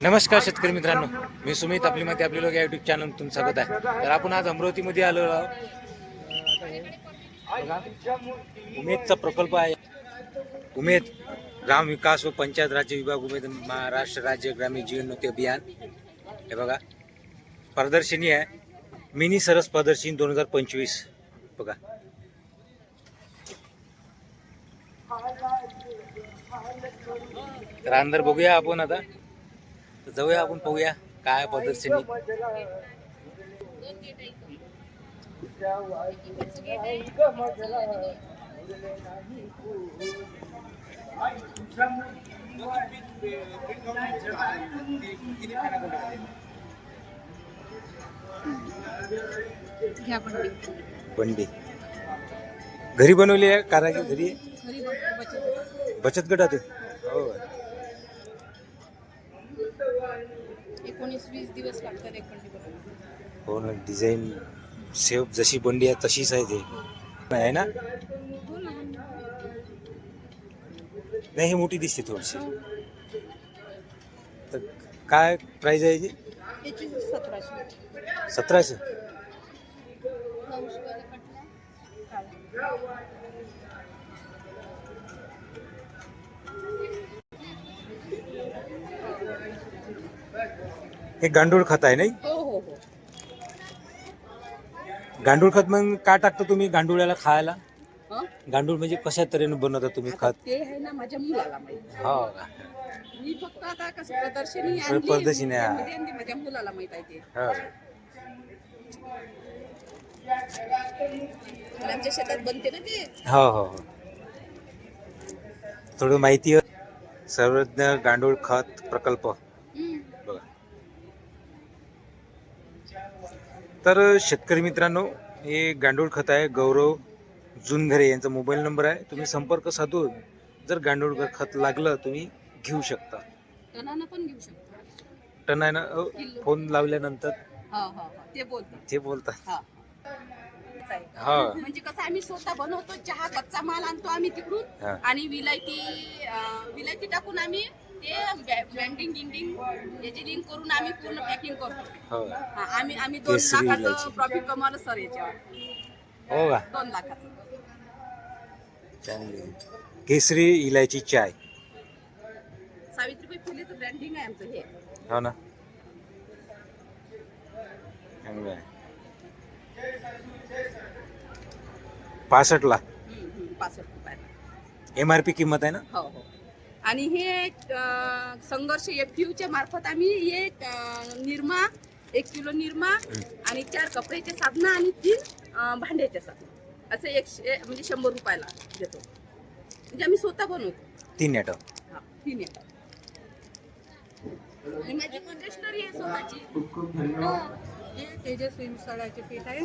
नमस्कार शेतकरी मित्रांनो मी सुमित आपली माती आपले लोक या युट्यूब चॅनल तुमचं स्वागत आहे. तर आपण आज अमरावतीमध्ये आलो आहोत. उमेदचा प्रकल्प आहे. उमेद ग्राम विकास व पंचायत राज्य विभाग उमेद महाराष्ट्र राज्य ग्रामीण जीवनोन्नती अभियान. हे बघा प्रदर्शनी आहे. मिनी सरस प्रदर्शनी दोन हजार पंचवीस. बघा. तर अंदर बघूया आपण आता. तर जाऊया आपण पाहूया काय प्रदर्शनी घ्या पण बंडी. घरी बनवली आहे कारागीर घरी? बचत बचत गटात आहे? हो. एकोणीस वीस दिवस लागतात एक बंडी बनवायला. हो ना डिझाईन सेव जशी बंडी आहे तशीच आहे ते. आहे ना? हो नाही ही मोठी दिसते थोडीशी. तर काय प्राइस आहे याची त्याची सतराशे. सतराशे? नऊशेवाला कटला काळा. हे गांडूळ खत आहे नाही? हो हो हो. गांडूळ खत मग काय टाकता तुम्ही गांडुळ्याला खायला? हं? गांडूळ म्हणजे कशा तऱ्हेने बनवता तुम्ही आता खत? ते आहे ना माझ्या मुलाला माहीत हो का? मी फक्त आता कसं प्रदर्शनी प्र- आणली, प्रदर्शनी, हा. त्यामध्ये आणली, माझ्या मुलाला माहीत आहे ते. हो. मुलांच्या शेतात बनते ना ते. हो हो हो. थोडं माहिती आहे. सर्वज्ञ गांडूळ खत प्रकल्प हम्म. बघा तर शेतकरी मित्रांनो हे गांडूळ खत आहे. गौरव जुनघरे यांचा मोबाईल नंबर आहे. तुम्ही संपर्क साधून जर गांडूळ खत लागलं तुम्ही घेऊ शकता. टनानं पण घेऊ शकतो. टनानं अ, किलो. फोन लावल्यानंतर हा हा हा. ते बोलतात. ते बोलतात. हा. हा. म्हणजे कसं आम्ही स्वतः बनवतो चहा कच्चा माल आणतो आम्ही तिकडून. हा. आणि विलायती अं, विलायती टाकून आम्ही ते गिंडिंग याची लिंक करून आम्ही पूर्ण पॅकिंग करतो. हो. हा, आम्ही आम्ही दोन केसरी लाखाचं इलायची. प्रॉफिट कमावलं सर याच्यावर. हो का? दोन लाखाचं. चांगली केसरी इलायची चाय. सावित्रीबाई फुलेचं ब्रँडिंग आहे आमचं हे. हो ना. चांगलं आहे. पासष्टला? हम्म, हम्म, पासष्ट रुपयाला. एम आर पी किंमत आहे ना? हो हो. आणि हे संघर्ष एफ च्या मार्फत आम्ही हे अं, निरमा एक किलो निरमा आणि चार कपड्याचे साधनं आणि तीन अं, भांड्याचे साधनं. असं एकशे म्हणजे शंभर रुपयाला देतो. म्हणजे आम्ही स्वतः बनवतो. तीन ॲटो हा, तीन आणि माझी कंडिशनरी आहे स्वतःची. हो. हे तेजस्वी मिसळाचे पीठ आहे.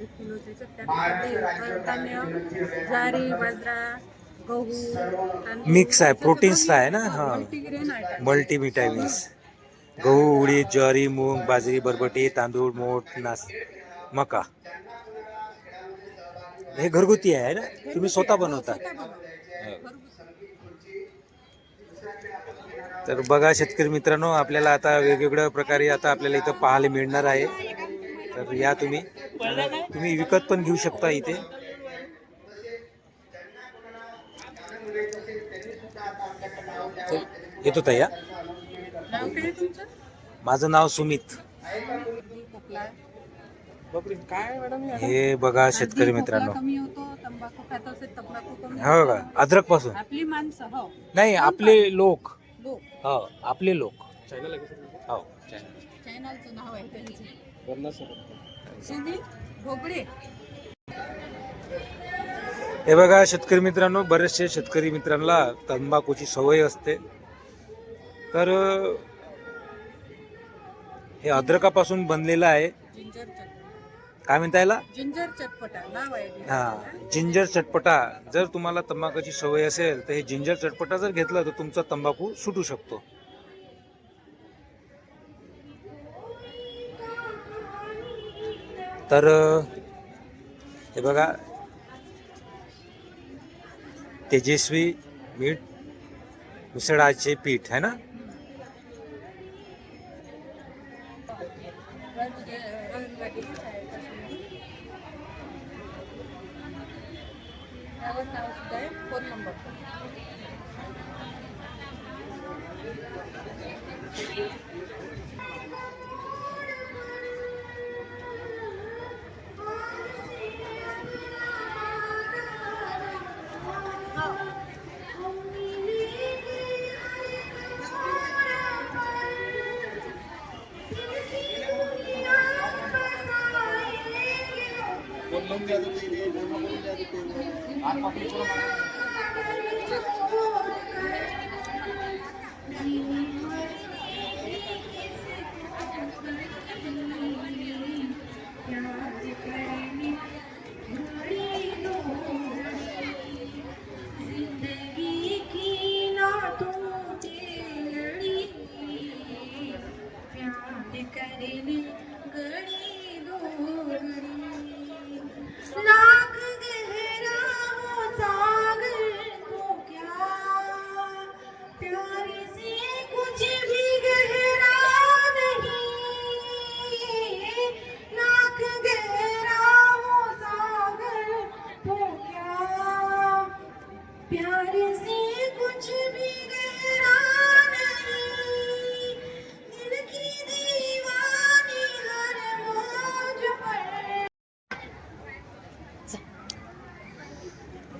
एक किलो त्याच्यात त्यात ज्वारी बाजरा गहू Mix आहे, दोन्ही, आहे ना? हा, हा. मल्टीव्हिटॅमिन्स गहू उडीद ज्वारी मूग बाजरी बरबटी तांदूळ मोठ नास मका. हे घरगुती आहे ना? तुम्ही स्वतः बनवता. स्वतः बनवतो. तर बघा शेतकरी मित्रांनो आपल्याला आता वेगवेगळ्या प्रकारे आता आपल्याला इथं पाहायला मिळणार आहे. तर या तुम्ही. तुम्ही विकत पण घेऊ शकता इथे. येतो तुमचं? माझं नाव सुमित. खोकला काय मॅडम हे बघा शेतकरी मित्रांनो. कमी होतो तंबाखू खात असेल तंबाखू कमी हो. का? अद्रकपासून. आपली माणसं हो. नाही आपले लोक. लोक. हो आपले लोक. हो. चॅनलचं नाव आहे त्यांचं. सुमित भोगडे हे बघा शेतकरी मित्रांनो बरेचसे शेतकरी मित्रांना तंबाखूची सवय असते. तर हे अद्रकापासून बनलेलं आहे. काय म्हणता याला. हा जिंजर चटपटा. जर तुम्हाला तंबाखूची सवय असेल तर हे जिंजर चटपटा जर घेतला तर तुमचा तंबाखू सुटू शकतो. तर हे बघा तेजस्वी मीठ मिसळाचे पीठ है ना? আপনি কোনো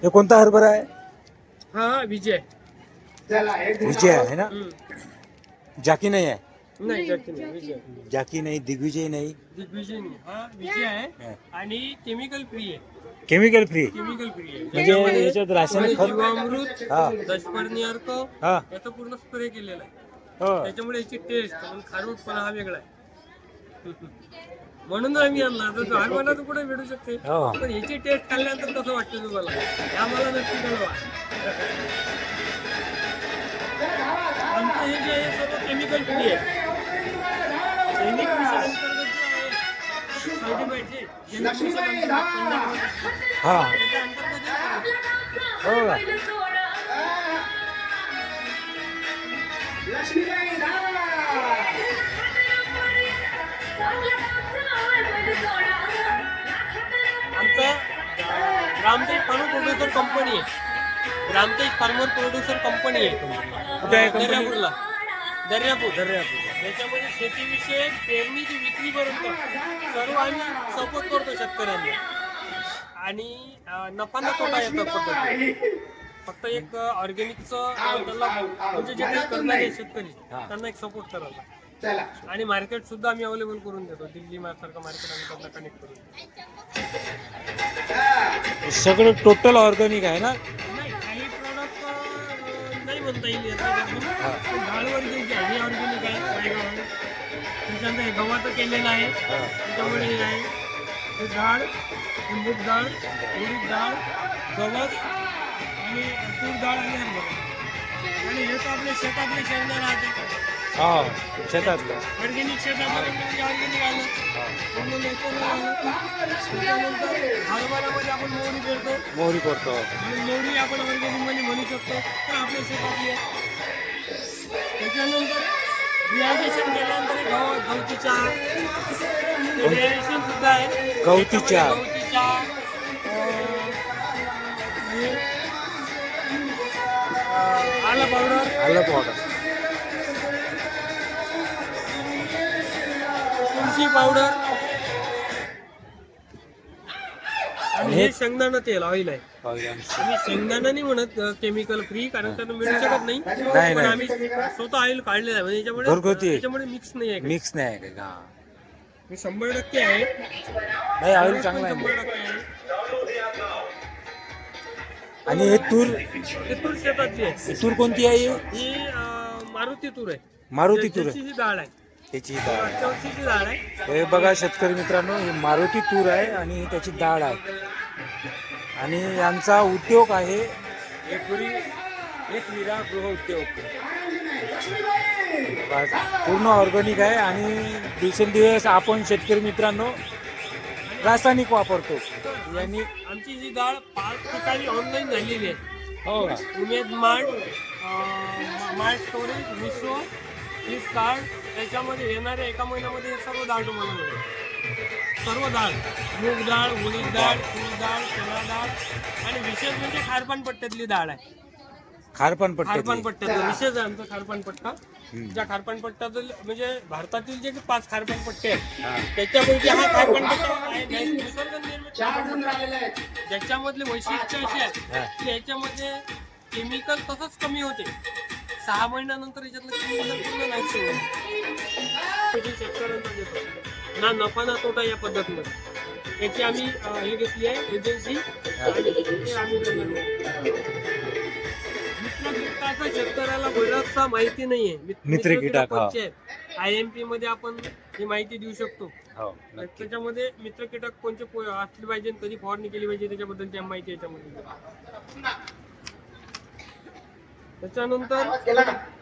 हे कोणता हरभरा आहे? हा विजय. विजय आहे ना? जाकी नाही आहे? नाही जाती नाही विजय. जाकी नाही दिग्विजय नाही? दिग्विजय नाही. हा विजय आहे. हा. आणि केमिकल फ्री आहे. केमिकल फ्री केमिकल फ्री आहे. म्हणजे याच्यात रासायनिक खत जीवामृत हा. दशपर्णी अर्क हा. याचा पूर्ण स्प्रे केलेला आहे. हो. त्याच्यामुळे याची टेस्ट खारूटपणा हा वेगळा आहे. म्हणून आम्ही आणला. तर तो हरभरा तर कुठे भेटू शकते? हो. पण याची टेस्ट खाल्ल्यानंतर कसं वाटतं तुम्हाला? हे आम्हाला नक्की कळवा. आमचं हे जे आहे सर्व केमिकल फ्री आहे. जे हा. त्याच्या अंतर्गत हे सर्व. हो. का अं, ग्रामतेज फार्मर प्रोड्युसर कंपनी आहे. ग्रामतेज फार्मर प्रोड्युसर कंपनी आहे कुठे आहे company? दर्यापूरला. दर्यापूर. दर्यापूर. त्याच्यामध्ये शेतीविषयक पेरणी ते विक्रीपर्यंत. सर्व आम्ही सपोर्ट करतो शेतकऱ्यांना. आणि अं, नफा न तोटा येतात पद्धती फक्त एक ऑर्गॅनिकचं त्याला म्हणजे जे काही करणारे शेतकरी. त्यांना एक सपोर्ट करायला आणि मार्केट सुद्धा आम्ही अवेलेबल करून देतो. दिल्ली सारखं मार्केट आम्ही त्यांना कनेक्ट करून देतो. सगळं टोटल ऑर्गॅनिक आहे ना? नाही काही प्रॉडक्ट नाही म्हणता येईल याच्याबद्दल पण डाळ ऑर्गॅनिक आहे हे ऑर्गॅनिक आहे. त्याच्यानंतर हे गव्हाचं केलेलं आहे. त्याच्यामुळे हे आहे. हे डाळ मूग डाळ उडीद डाळ गवत आणि तूर डाळ आणि हरभरा. आणि हे तर आपले शेतातले शेंगदाणे राहते हा शेतातलं. ऑर्गॅनिक शेतातलं ऑर्गॅनिक आलं? हरभऱ्यामध्ये आपण मोहरी पेरतो. मोहरी करतो. मोहरी आपण म्हणू शकतो. तर आपल्या शेतातली आहे. त्याच्यानंतर डिहायड्रेशन केल्यानंतर गव गवती चहा डिहायड्रेशन सुद्धा आहे. गवती चहा. गवती चहा आलं पावडर आलं पावडर तुळशी पावडर. आणि हे शेंगदाणा तेल ऑइल आहे. आम्ही शेंगदाणा नाही म्हणत केमिकल फ्री कारण त्यांना मिळू शकत नाही. नाही, पण नाही. आम्ही स्वतः ऑइल काढलेलं आहे. म्हणजे याच्यामुळे घरगुती. त्याच्यामुळे मिक्स नाही आहे. काही. मिक्स नाही आहे. हा. हे शंभर टक्के आहे. नाही ऑइल चांगलं आहे. शंभर टक्के आहे. आणि हे तूर? हे तूर शेतातली आहे. तूर कोणती आहे? ही अं, मारुती तूर आहे. मारुती तूर ही डाळ आहे. त्याची डाळ आहे. डाळ आहे. हे बघा शेतकरी मित्रांनो ही मारुती तूर आहे आणि ही त्याची डाळ आहे. आणि यांचा उद्योग आहे एकरी एक विरा गृह उद्योग. पूर्ण ऑर्गॅनिक आहे आणि दिवसेंदिवस आपण शेतकरी मित्रांनो रासायनिक वापरतो. यांनी आमची जी डाळ पाच ठिकाणी ऑनलाईन झालेली आहे. हो. का उमेद अं, मार्ट स्टोरेज मिशो फ्लिपकार्ट त्याच्यामध्ये येणाऱ्या एका महिन्यामध्ये हे सर्व डाळ तुम्हाला मिळेल. सर्व डाळ मूग डाळ उडीद डाळ तूर डाळ चणा डाळ आणि विशेष म्हणजे खारपान पट्ट्यातली डाळ आहे. खारपण खारपान पट्टे पट्ट्यात विशेष आहे आमचा खारपान पट्टा. ज्या खारपान पट्ट्यातील म्हणजे भारतातील जे पाच खारपान पट्टे आहेत त्याच्यापैकी हा खारपान पट्टा आहे. निसर्ग निर्मित खारपान पट्टा. ज्याच्यामधले वैशिष्ट्य असे आहेत हा. की याच्यामध्ये केमिकल तसंच कमी होते. सहा महिन्यानंतर याच्यातलं पूर्ण शेतकऱ्यांना देतो ना नफा ना तोटा या पद्धतीमध्ये. याची आम्ही हे घेतली आहे एजन्सी आणि ते आम्ही बनवलं. मित्र कीटकाचा शेतकऱ्याला बराचसा माहिती नाहीये. मित्र कीटक. आय एम पी मध्ये आपण ही माहिती देऊ शकतो. हो त्याच्यामध्ये मित्र कीटक कोणते असले पाहिजे कधी फवारणी केली पाहिजे त्याच्याबद्दलची माहिती याच्यामध्ये. त्याच्यानंतर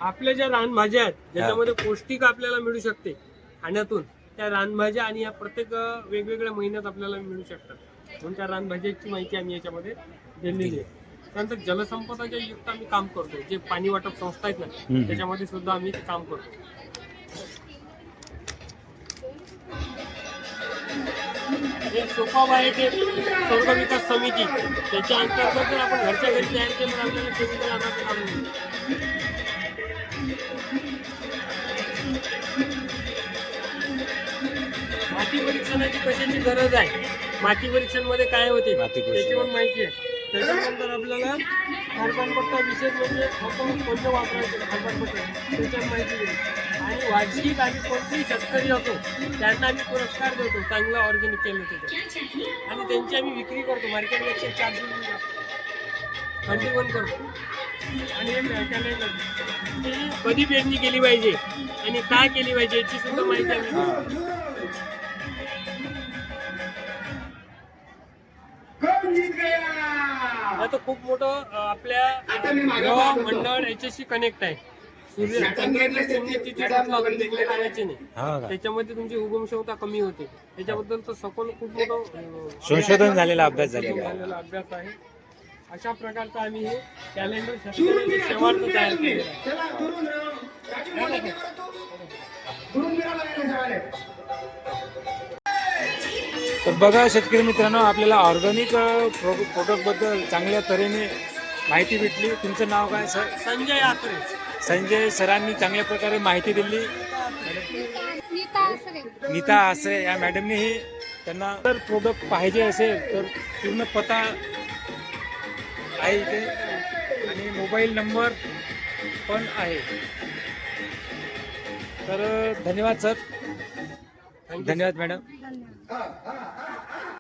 आपल्या ज्या रानभाज्या आहेत ज्याच्यामध्ये पौष्टिक आपल्याला मिळू शकते खाण्यातून त्या रानभाज्या आणि या प्रत्येक वेगवेगळ्या महिन्यात आपल्याला मिळू शकतात. म्हणून त्या रानभाज्याची माहिती आम्ही याच्यामध्ये दिलेली आहे. त्यानंतर जलसंपदाच्या युक्त आम्ही काम करतो. जे पाणी वाटप संस्था आहेत. ना त्याच्यामध्ये सुद्धा आम्ही काम करतो. हे सोपा बायोटेक स्वर्ग विकास समिती. त्याच्या अंतर्गत जर आपण घरच्या घरी तयार केलं तर आपल्याला केमिकल आणावं लागेल. माती परीक्षणाची कशाची गरज आहे? माती परीक्षणमध्ये काय होते. त्याची पण माहिती आहे. त्याच्यानंतर आपल्याला कार्बनपट्टा विशेष म्हणजे आपण कोणतं वापरायचं? कार्बनपट्टा त्याच्यात माहिती दिली आणि वार्षिक आणि कोणतेही शेतकरी असो त्यांना आम्ही पुरस्कार देतो. चांगलं ऑर्गॅनिक केलं त्याच्यात आणि त्यांची आम्ही विक्री करतो. मार्केट एकशे चार थंडी पण करतो. आणि कधी पेरणी केली पाहिजे आणि काय केली पाहिजे याची सुद्धा माहिती आम्ही. आता खूप मोठं आपल्या मंडळ याच्याशी कनेक्ट आहे. हो का? त्याच्यामध्ये तुमची उगम क्षमता कमी होते. त्याच्याबद्दलचं सखोल खूप मोठं संशोधन झालेला अभ्यास झालेला अभ्यास आहे. अशा प्रकारचं आम्ही हे कॅलेंडर तयार तर बघा शेतकरी मित्रांनो आपल्याला ऑर्गॅनिक प्रोडक्टबद्दल चांगल्या तऱ्हेने माहिती भेटली. तुमचं नाव काय सर? संजय आत्रे. संजय सरांनी चांगल्या प्रकारे माहिती दिली. नीता आसरे. या मॅडमनेही त्यांना जर प्रोडक्ट पाहिजे असेल तर पूर्ण पत्ता आहे इथे. आणि मोबाईल नंबर पण आहे. तर धन्यवाद सर. धन्यवाद मॅडम. धन्यवाद